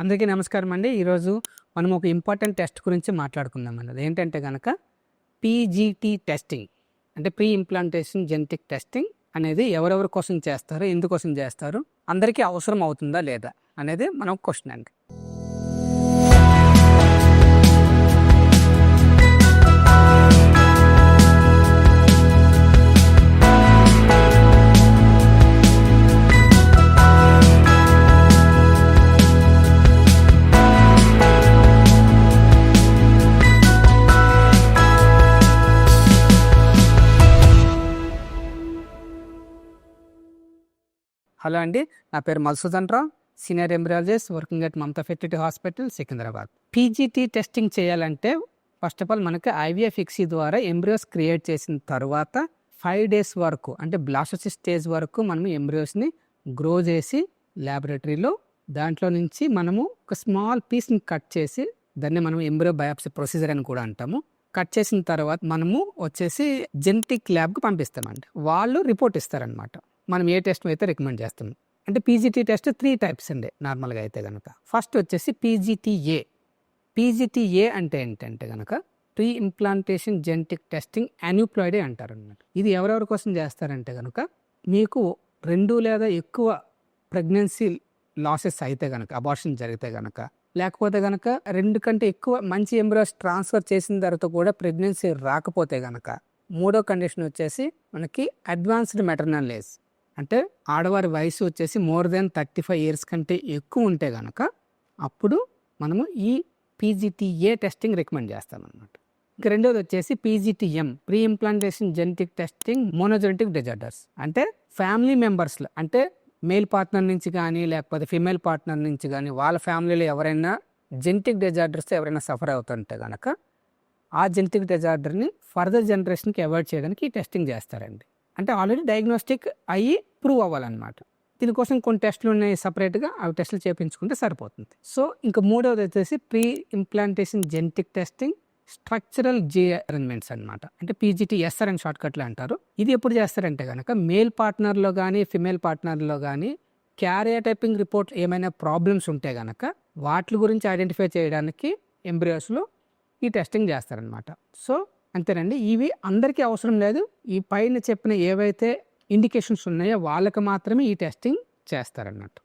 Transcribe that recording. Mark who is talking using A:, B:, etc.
A: అందరికీ నమస్కారం అండి. ఈరోజు మనం ఒక ఇంపార్టెంట్ టెస్ట్ గురించి మాట్లాడుకుందాం అన్నది ఏంటంటే కనుక పీజీటీ టెస్టింగ్ అంటే ప్రీ ఇంప్లాంటేషన్ జెనెటిక్ టెస్టింగ్ అనేది ఎవరెవరి కోసం చేస్తారు ఎందుకోసం చేస్తారు అందరికీ అవసరం అవుతుందా లేదా అనేది మనం క్వశ్చన్ అండి. హలో అండి. నా పేరు Madhusudan Rao. Senior embryologist working at Mamata fertility hospital Secunderabad. PGT testing చేయాలంటే ఫస్ట్ ఆఫ్ ఆల్ మనకి ఐవీఎఫ్ ఎక్సీ ద్వారా ఎంబ్రియోస్ క్రియేట్ చేసిన తర్వాత ఫైవ్ డేస్ వరకు అంటే బ్లాస్టోసిస్ స్టేజ్ వరకు మనం ఎంబ్రియోస్ని గ్రో చేసి ల్యాబొరేటరీలో దాంట్లో నుంచి మనము ఒక స్మాల్ పీస్ని కట్ చేసి దాన్ని మనం ఎంబ్రియో బయాప్సీ ప్రొసీజర్ అని కూడా అంటాము. కట్ చేసిన తర్వాత మనము వచ్చేసి జెనెటిక్ ల్యాబ్కి పంపిస్తామండి. వాళ్ళు రిపోర్ట్ ఇస్తారనమాట మనం ఏ టెస్ట్ అయితే రికమెండ్ చేస్తాం అంటే పీజీటీ టెస్ట్ త్రీ టైప్స్ అండి నార్మల్గా అయితే కనుక ఫస్ట్ వచ్చేసి పీజీటీఏ. పీజీటీఏ అంటే ఏంటంటే కనుక ప్రీ ఇంప్లాంటేషన్ జెనెటిక్ టెస్టింగ్ అన్యూప్లాయిడే అంటారనమాట. ఇది ఎవరెవరి కోసం చేస్తారంటే కనుక మీకు రెండు లేదా ఎక్కువ ప్రెగ్నెన్సీ లాసెస్ అయితే కనుక అబార్షన్ జరిగితే కనుక లేకపోతే కనుక రెండు కంటే ఎక్కువ మంచి ఎంబ్రాయిస్ ట్రాన్స్ఫర్ చేసిన తర్వాత కూడా ప్రెగ్నెన్సీ రాకపోతే కనుక మూడో కండిషన్ వచ్చేసి మనకి అడ్వాన్స్డ్ మెటర్నల్ ఏజ్. అంటే ఆడవారి వయసు వచ్చేసి more than thirty five years కంటే ఎక్కువ ఉంటే కనుక అప్పుడు మనము ఈ పీజీటీఏ టెస్టింగ్ రికమెండ్ చేస్తామన్నమాట. ఇంక రెండోది వచ్చేసి PGTM pre implantation genetic testing monogenetic disorders. అంటే ఫ్యామిలీ మెంబర్స్లో అంటే మేల్ పార్ట్నర్ నుంచి కానీ లేకపోతే ఫిమేల్ పార్ట్నర్ నుంచి కానీ వాళ్ళ ఫ్యామిలీలో ఎవరైనా జెనెటిక్ డిజార్డర్స్తో ఎవరైనా సఫర్ అవుతుంటే కనుక ఆ జెనెటిక్ డిజార్డర్ని ఫర్దర్ జనరేషన్కి అవాయిడ్ చేయడానికి ఈ టెస్టింగ్ చేస్తారండి. అంటే ఆల్రెడీ డయాగ్నోస్టిక్ అయ్యి ప్రూవ్ అవ్వాలన్నమాట. దీనికోసం కొన్ని టెస్టులు ఉన్నాయి సపరేట్గా అవి టెస్టులు చేయించుకుంటే సరిపోతుంది. సో ఇంకా మూడవది వచ్చేసి pre implantation genetic testing structural జే అరేంజ్మెంట్స్ అనమాట అంటే పీజీటీ ఎస్ఆర్ అని షార్ట్కట్లు అంటారు. ఇది ఎప్పుడు చేస్తారంటే కనుక మేల్ పార్ట్నర్లో కానీ ఫిమేల్ పార్ట్నర్లో కానీ క్యారియర్ టైపింగ్ రిపోర్ట్ ఏమైనా ప్రాబ్లమ్స్ ఉంటే కనుక వాటి గురించి ఐడెంటిఫై చేయడానికి ఎంబ్రియోస్లో ఈ టెస్టింగ్ చేస్తారనమాట సో అంతేనండి. ఇవి అందరికీ అవసరం లేదు. ఈ పైన చెప్పిన ఏవైతే ఇండికేషన్స్ ఉన్నాయో వాళ్ళకి మాత్రమే ఈ టెస్టింగ్ చేస్తారన్నట్టు.